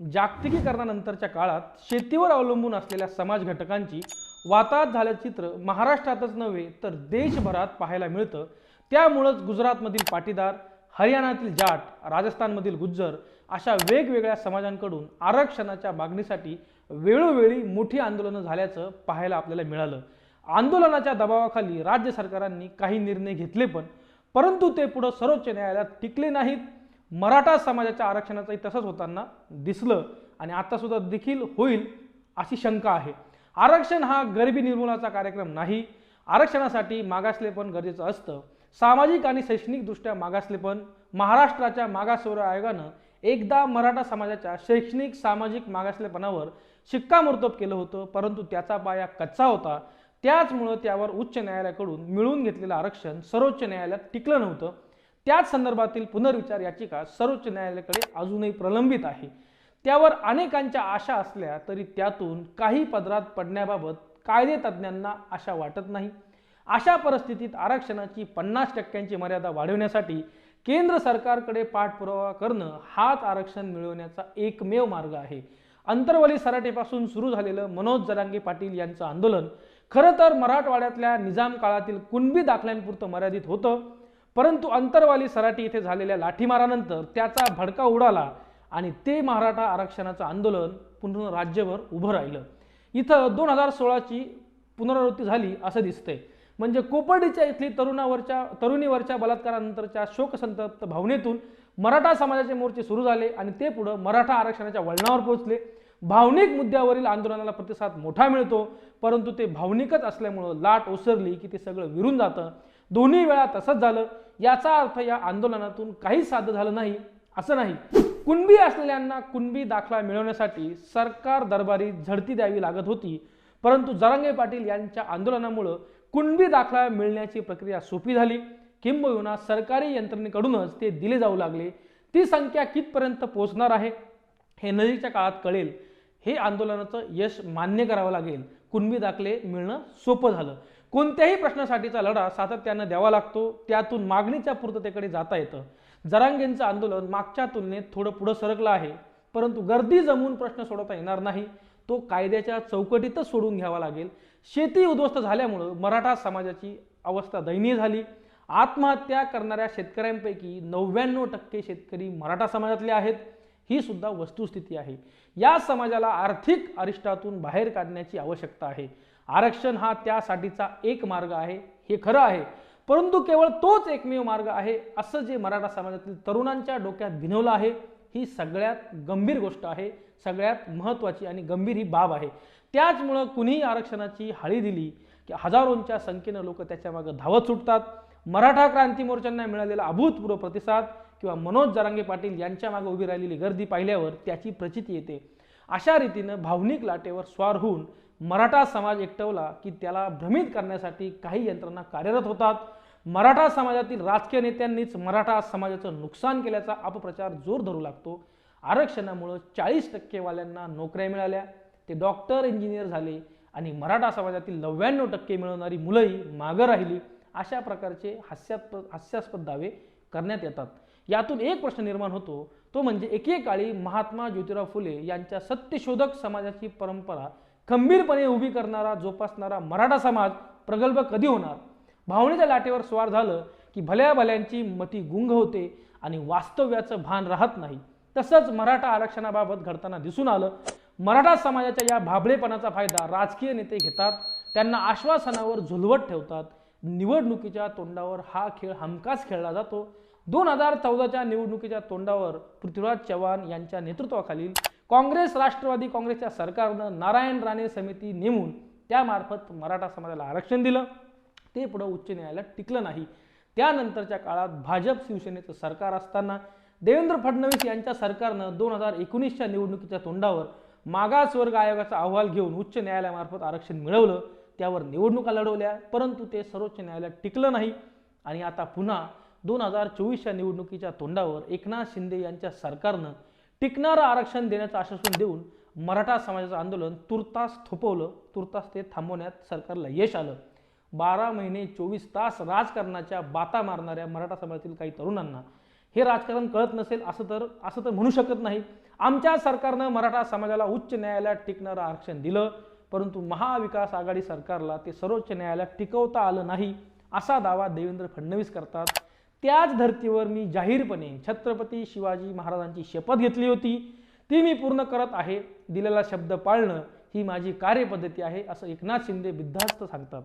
जागतिकीकरणानंतरच्या काळात शेतीवर अवलंबून असलेल्या समाज घटकांची वाताहत झाल्याचं चित्र महाराष्ट्रातच नव्हे तर देशभरात पाहायला मिळतं. त्यामुळंच गुजरातमधील पाटीदार हरियाणातील जाट राजस्थानमधील गुज्जर अशा वेगवेगळ्या समाजांकडून आरक्षणाच्या मागणीसाठी वेळोवेळी मोठी आंदोलनं झाल्याचं पाहायला आपल्याला मिळालं. आंदोलनाच्या दबावाखाली राज्य सरकारांनी काही निर्णय घेतले पण परंतु ते पुढं सर्वोच्च न्यायालयात टिकले नाहीत. मराठा समाजाच्या आरक्षणाचंही तसंच होताना दिसलं आणि आत्तासुद्धा देखील होईल अशी शंका आहे. आरक्षण हा गरिबी निर्मूलनाचा कार्यक्रम नाही. आरक्षणासाठी मागासलेपण गरजेचं असतं. सामाजिक आणि शैक्षणिकदृष्ट्या मागासलेपण महाराष्ट्राच्या मागासवर्ग आयोगानं एकदा मराठा समाजाच्या शैक्षणिक सामाजिक मागासलेपणावर शिक्कामोर्तब केलं होतं परंतु त्याचा पाया कच्चा होता. त्याचमुळं त्यावर उच्च न्यायालयाकडून मिळवून घेतलेलं आरक्षण सर्वोच्च न्यायालयात टिकलं नव्हतं. त्याच संदर्भातील पुनर्विचार याचिका सर्वोच्च न्यायालयाकडे अजूनही प्रलंबित आहे. त्यावर अनेकांच्या आशा असल्या तरी त्यातून काही पदरात पडण्याबाबत कायदे तज्ज्ञांना आशा वाटत नाही. अशा परिस्थितीत आरक्षणाची पन्नास टक्क्यांची मर्यादा वाढवण्यासाठी केंद्र सरकारकडे पाठपुरावा करणं हाच आरक्षण मिळवण्याचा एकमेव मार्ग आहे. अंतरवली सराटेपासून सुरू झालेलं मनोज जरांगे पाटील यांचं आंदोलन खरं तर मराठवाड्यातल्या निजाम काळातील कुणबी दाखल्यांपुरतं मर्यादित होतं. परंतु अंतरवाली सराटी येथे झालेल्या लाठीमारानंतर त्याचा भडका उडाला आणि ते मराठा आरक्षणाचं आंदोलन पुन्हा राज्यभर उभं राहिलं. इथं दोन हजार सोळाची पुनरावृत्ती झाली असं दिसतंय. म्हणजे कोपर्डीच्या इथली तरुणावरच्या तरुणीवरच्या बलात्कारानंतरच्या शोकसंतप्त भावनेतून मराठा समाजाचे मोर्चे सुरू झाले आणि ते पुढं मराठा आरक्षणाच्या वळणावर पोहोचले. भावनिक मुद्द्यावरील आंदोलनाला प्रतिसाद मोठा मिळतो परंतु ते भावनिकच असल्यामुळं लाट ओसरली की ते सगळं विरून जातं. दोन्ही वेळा तसंच झालं. याचा अर्थ या आंदोलनातून काहीच साध्य झालं नाही असं नाही. कुणबी असलेल्यांना कुणबी दाखला मिळवण्यासाठी सरकार दरबारी झडती द्यावी लागत होती. परंतु जरांगे पाटील यांच्या आंदोलनामुळं कुणबी दाखला मिळण्याची प्रक्रिया सोपी झाली. किंबहुना सरकारी यंत्रणेकडूनच ते दिले जाऊ लागले. ती संख्या कितपर्यंत पोहोचणार आहे हे नजीकच्या काळात कळेल. हे आंदोलनाचं यश मान्य करावं लागेल. कुणबी दाखले मिळणं सोपं झालं. कोणत्याही प्रश्नासाठीचा लढा सातत्यानं द्यावा लागतो त्यातून मागणीच्या पूर्ततेकडे जाता येतं. जरांगेंचं आंदोलन मागच्या तुलनेत थोडं पुढं सरकलं आहे परंतु गर्दी जमून प्रश्न सोडवता येणार नाही. तो कायद्याच्या चौकटीतच सोडून घ्यावा लागेल. शेती उद्ध्वस्त झाल्यामुळं मराठा समाजाची अवस्था दयनीय झाली. आत्महत्या करणाऱ्या शेतकऱ्यांपैकी नव्याण्णव टक्के शेतकरी मराठा समाजातले आहेत. ही सुद्धा वस्तुस्थिती आहे. या समाजाला आर्थिक अरिष्टातून बाहेर काढण्याची आवश्यकता आहे. आरक्षण हा त्यासाठीचा एक मार्ग आहे हे खरं आहे. परंतु केवळ तोच एकमेव मार्ग आहे असं जे मराठा समाजातील तरुणांच्या डोक्यात भिनवलं आहे ही सगळ्यात गंभीर गोष्ट आहे सगळ्यात महत्त्वाची आणि गंभीर ही बाब आहे. त्याचमुळं कुणीही आरक्षणाची हाळी दिली की हजारोंच्या संख्येनं लोक त्याच्यामागं धावत सुटतात. मराठा क्रांती मोर्चांना मिळालेला अभूतपूर्व प्रतिसाद किंवा मनोज जरांगे पाटील यांच्या मागे उभी राहिलेली गर्दी पाहिल्यावर त्याची प्रचिती येते. अशा रीतीनं भावनिक लाटेवर स्वार होऊन मराठा समाज एकटवला की त्याला भ्रमित करण्यासाठी काही यंत्रणा कार्यरत होतात. मराठा समाजातील राजकीय नेत्यांनीच मराठा समाजाचं नुकसान केल्याचा अपप्रचार जोर धरू लागतो. आरक्षणामुळं चाळीस टक्केवाल्यांना नोकऱ्या मिळाल्या. ते डॉक्टर इंजिनियर झाले आणि मराठा समाजातील नव्याण्णव टक्के मिळवणारी मुलंही मागं राहिली. अशा प्रकारचे हास्यास्पद हास्यास्पद दावे करण्यात येतात. यातून एक प्रश्न निर्माण होतो. तो म्हणजे एकेकाळी महात्मा ज्योतिराव फुले यांच्या सत्यशोधक समाजाची परंपरा खंबीरपणे उभी करणारा जोपासणारा मराठा समाज प्रगल्भ कधी होणार? भावनेच्या लाटेवर स्वार झालं की भल्या भल्यांची मती गुंग होते आणि वास्तव्याचं भान राहत नाही. तसंच मराठा आरक्षणाबाबत घडताना दिसून आलं मराठा समाजाच्या या भाबळेपणाचा फायदा राजकीय नेते घेतात त्यांना आश्वासनावर झुलवत ठेवतात. निवडणुकीच्या तोंडावर हा खेळ हमखास खेळला जातो. दोन हजार चौदाच्या निवडणुकीच्या तोंडावर पृथ्वीराज चव्हाण यांच्या नेतृत्वाखालील काँग्रेस राष्ट्रवादी काँग्रेसच्या सरकारनं नारायण राणे समिती नेमून त्यामार्फत मराठा समाजाला आरक्षण दिलं. ते पुढं उच्च न्यायालयात टिकलं नाही. त्यानंतरच्या काळात भाजप शिवसेनेचं सरकार असताना देवेंद्र फडणवीस यांच्या सरकारनं दोन हजार एकोणीसच्या निवडणुकीच्या तोंडावर मागासवर्ग आयोगाचा अहवाल घेऊन उच्च न्यायालयामार्फत आरक्षण मिळवलं. त्यावर निवडणुका लढवल्या परंतु ते सर्वोच्च न्यायालयात टिकलं नाही. आणि आता पुन्हा दोन हजार चोवीसच्या निवडणुकीच्या तोंडावर एकनाथ शिंदे यांच्या सरकारनं टिकणारं आरक्षण देण्याचं आश्वासन देऊन मराठा समाजाचं आंदोलन तुर्तास थोपवलं तुर्तास ते थांबवण्यात सरकारला यश आलं. बारा महिने चोवीस तास राजकारणाच्या बाता मारणाऱ्या मराठा समाजातील काही तरुणांना हे राजकारण कळत नसेल असं तर असं तर म्हणू शकत नाही. आमच्या सरकारनं मराठा समाजाला उच्च न्यायालयात टिकणारं आरक्षण दिलं परंतु महाविकास आघाडी सरकारला ते सर्वोच्च न्यायालयात टिकवता आलं नाही असा दावा देवेंद्र फडणवीस करतात. त्याच धर्तीवर मी जाहीरपणे छत्रपती शिवाजी महाराजांची शपथ घेतली होती. ती मी पूर्ण करत आहे. दिलेला शब्द पाळणं ही माझी कार्यपद्धती आहे असं एकनाथ शिंदे बिद्धास्त सांगतात.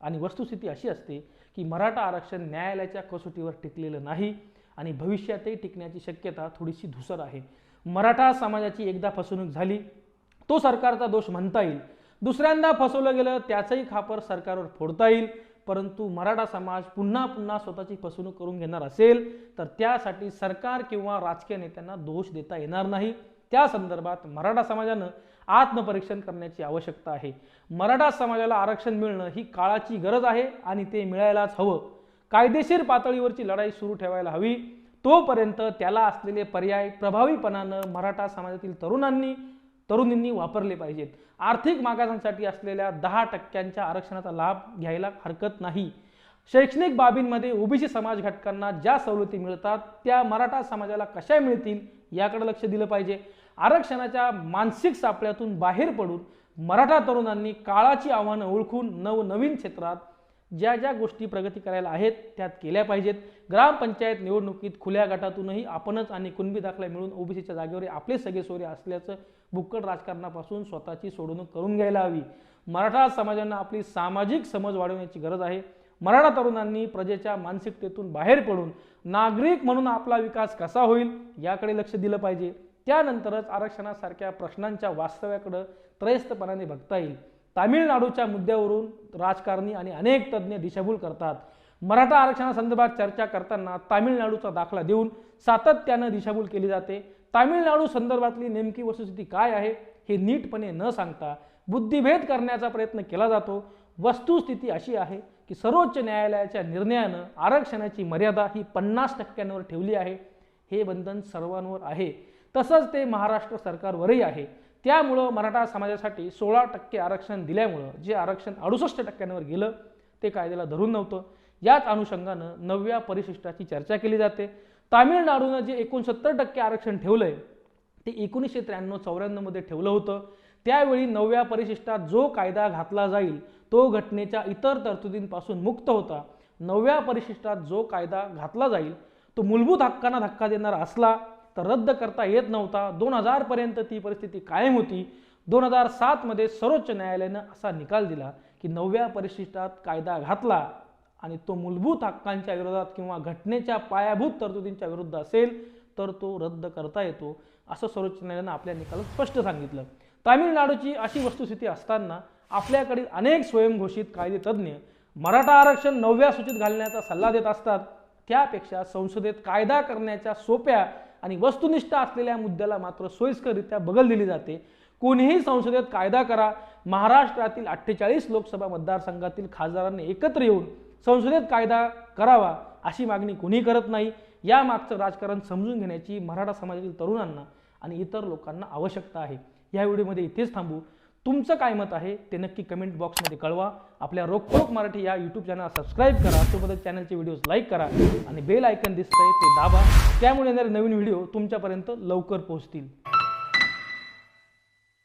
आणि वस्तुस्थिती अशी असते की मराठा आरक्षण न्यायालयाच्या कसोटीवर टिकलेलं नाही आणि भविष्यातही टिकण्याची शक्यता थोडीशी धुसर आहे. मराठा समाजाची एकदा फसवणूक झाली तो सरकारचा दोष म्हणता येईल. दुसऱ्यांदा फसवलं गेलं त्याचंही खापर सरकारवर फोडता येईल. परंतु मराठा समाज पुन्हा पुन्हा स्वतःची फसवणूक करून घेणार असेल तर त्यासाठी सरकार किंवा राजकीय नेत्यांना दोष देता येणार नाही. त्या संदर्भात मराठा समाजानं आत्मपरीक्षण करण्याची आवश्यकता आहे. मराठा समाजाला आरक्षण मिळणं ही काळाची गरज आहे आणि ते मिळायलाच हवं. कायदेशीर पातळीवरची लढाई सुरू ठेवायला हवी. तोपर्यंत त्याला असलेले पर्याय प्रभावीपणानं मराठा समाजातील तरुणांनी तरुणींनी वापरले पाहिजेत. आर्थिक मागासांसाठी असलेल्या दहा टक्क्यांच्या आरक्षणाचा लाभ घ्यायला हरकत नाही. शैक्षणिक बाबींमध्ये ओबीसी समाज घटकांना ज्या सवलती मिळतात त्या मराठा समाजाला कशा मिळतील याकडे लक्ष दिलं पाहिजे. आरक्षणाच्या मानसिक सापळ्यातून बाहेर पडून मराठा तरुणांनी काळाची आव्हानं ओळखून नवनवीन क्षेत्रात ज्या ज्या गोष्टी प्रगती करायला आहेत त्यात केल्या पाहिजेत. ग्रामपंचायत निवडणुकीत खुल्या गटातूनही आपणच आणि कुणबी दाखला मिळून ओबीसीच्या जागेवर आपले सगळे सोयरे असल्याचं बुक्कड राजकारणापासून स्वतःची सोडवणूक करून घ्यायला हवी. मराठा समाजानं आपली सामाजिक समज वाढवण्याची गरज आहे. मराठा तरुणांनी प्रजेच्या मानसिकतेतून बाहेर पडून नागरिक म्हणून आपला विकास कसा होईल याकडे लक्ष दिलं पाहिजे. त्यानंतरच आरक्षणासारख्या प्रश्नांच्या वास्तव्याकडं त्रयस्थपणाने बघता येईल. तामिळनाडूच्या मुद्द्यावरून राजकारणी आणि अनेक तज्ज्ञ दिशाभूल करतात. मराठा आरक्षणासंदर्भात चर्चा करताना तामिळनाडूचा दाखला देऊन सातत्यानं दिशाभूल केली जाते. तामिळनाडू संदर्भातली नेमकी वस्तुस्थिती काय आहे हे नीटपणे न सांगता बुद्धिभेद करण्याचा प्रयत्न केला जातो. वस्तुस्थिती अशी आहे की सर्वोच्च न्यायालयाच्या निर्णयानं आरक्षणाची मर्यादा ही पन्नास टक्क्यांवर ठेवली आहे. हे बंधन सर्वांवर आहे. तसंच ते महाराष्ट्र सरकारवरही आहे. त्यामुळं मराठा समाजासाठी सोळा टक्के आरक्षण दिल्यामुळं जे आरक्षण अडुसष्ट टक्क्यांवर गेलं ते कायद्याला धरून नव्हतं. याच अनुषंगानं नवव्या परिशिष्टाची चर्चा केली जाते. तामिळनाडूनं जे एकोणसत्तर टक्के आरक्षण ठेवलं आहे ते एकोणीसशे त्र्याण्णव चौऱ्याण्णवमध्ये ठेवलं होतं. त्यावेळी नवव्या परिशिष्टात जो कायदा घातला जाईल तो घटनेच्या इतर तरतुदींपासून मुक्त होता. नवव्या परिशिष्टात जो कायदा घातला जाईल तो मूलभूत हक्कांना धक्का देणारा असला तर रद्द करता येत नव्हता. दोन हजारपर्यंत ती परिस्थिती कायम होती. दोन हजार सातमध्ये सर्वोच्च न्यायालयानं असा निकाल दिला की नवव्या परिशिष्टात कायदा घातला आणि तो मूलभूत हक्कांच्या विरोधात किंवा घटनेच्या पायाभूत तरतुदींच्या विरुद्ध असेल तर तो रद्द करता येतो असं सर्वोच्च न्यायालयानं आपल्या निकालात स्पष्ट सांगितलं. तामिळनाडूची अशी वस्तुस्थिती असताना आपल्याकडील अनेक स्वयंघोषित कायदे तज्ज्ञ मराठा आरक्षण नवव्या सूचीत घालण्याचा सल्ला देत असतात. त्यापेक्षा संसदेत कायदा करण्याच्या सोप्या आणि वस्तुनिष्ठ असलेल्या मुद्द्याला मात्र सोयीस्कररित्या बगल दिली जाते. कोणीही संसदेत कायदा करा. महाराष्ट्रातील अठ्ठेचाळीस लोकसभा मतदारसंघातील खासदारांनी एकत्र येऊन संसदेत कायदा करावा अशी मागणी कोणी करत नाही. या मागचं राजकारण समजून घेण्याची मराठा समाजातील तरुणांना आणि इतर लोकांना आवश्यकता आहे. या व्हिडिओमध्ये इथेच थांबू. तुमचं काय मत आहे ते नक्की कमेंट बॉक्समध्ये कळवा. आपल्या रोखोक मराठी या यूट्यूब चॅनल सबस्क्राईब करा. सोबतच चॅनलचे व्हिडिओज लाईक करा आणि बेल आयकन दिसतंय ते दाबा. त्यामुळे येणारे नवीन व्हिडिओ तुमच्यापर्यंत लवकर पोहोचतील.